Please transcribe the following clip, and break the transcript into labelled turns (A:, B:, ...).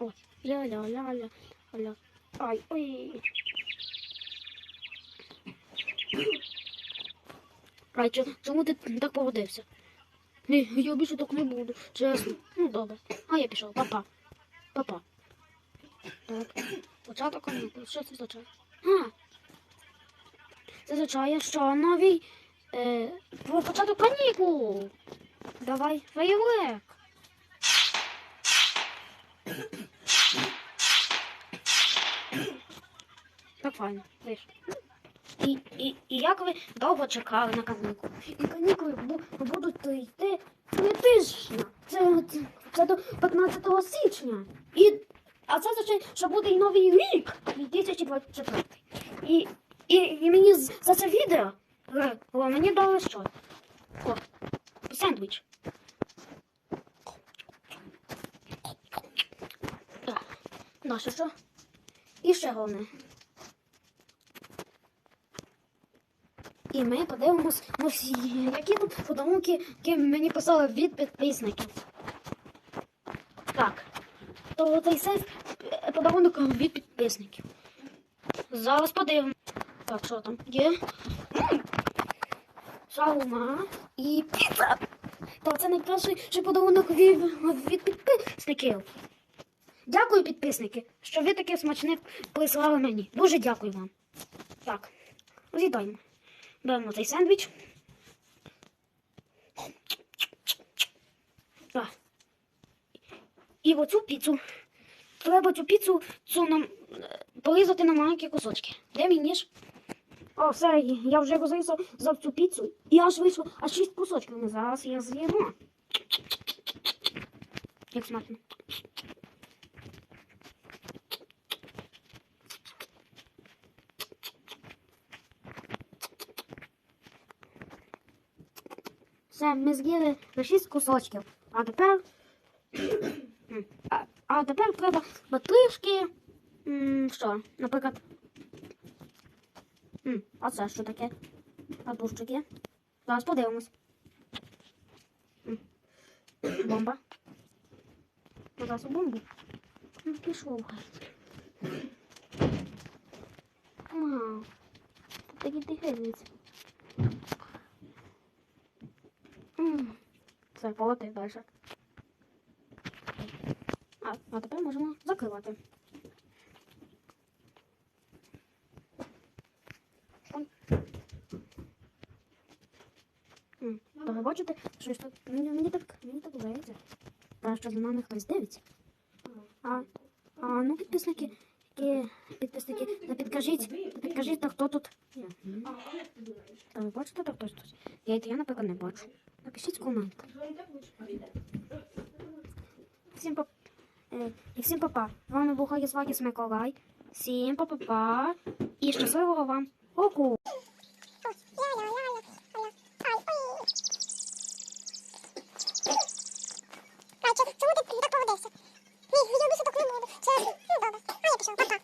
A: Ой, ля-ля-ля-ля. ля. Ай, ой. Ай, чо- чому ти так поводився? Ні, я більше так не буду, чесно. Ну, добре. А я пішов, папа. Папа. Так. Початок канікул. Що це означає? А. Це означає, що новий е, початок канікул. Давай фейерверк. Файно, вийшло. І, і, і як ви довго чекали на канікули? І канікули бу- будуть йти не тижня. Це, це, це до 15 січня. І, а це означає, що буде і новий рік 2024. І, і, і мені за це відео е, о, мені дали що? О, сендвіч. Так, да, що, що? І ще головне. І ми подивимось, на всі, які тут подарунки, які мені писали від підписників. Так. То цей сейф е, подарунок від підписників. Зараз подивимось. Так, що там є? М! Шаурма і піца. Та це найкращий подарунок від, від підписників. Дякую, підписники, що ви таке смачне прислали мені. Дуже дякую вам. Так, з'їдаємо. Беремо цей сендвіч. Так. І оцю піцу. Треба цю піцу цю нам е, порізати на маленькі кусочки. Де мій ніж? О, все, я вже розрізав за цю піцу. І аж вийшло аж шість кусочків. Ну, зараз я з'їмо. Як смачно. Все, ми з'їли на кусочків. А тепер. А, а тепер треба трішки. Що, наприклад. м, А це що таке? Папушчики. Зараз подивимось. М, Бомба. Зараз у бомбу. Ну, Пішов. Вау. Такі тихенець. М, Полетить далі. А, а тепер можемо закривати. То ви бачите, що так мені, мені так мені так здається. Та що за нами хтось дивиться. А, а ну підписники, які підписники, та підкажіть, та підкажіть, та хто тут. Та ви бачите, та хтось тут? Я, я, наприклад, не бачу. Напишіть комент. Всім па... е, І всім папа. З вами був Хагісвагіс Миколай. Всім папа-па. І щасливого вам року!
B: А чому ти так поводився? Ні, я більше так не буду. Чесно. Ну, добре. А я пішов. Папа.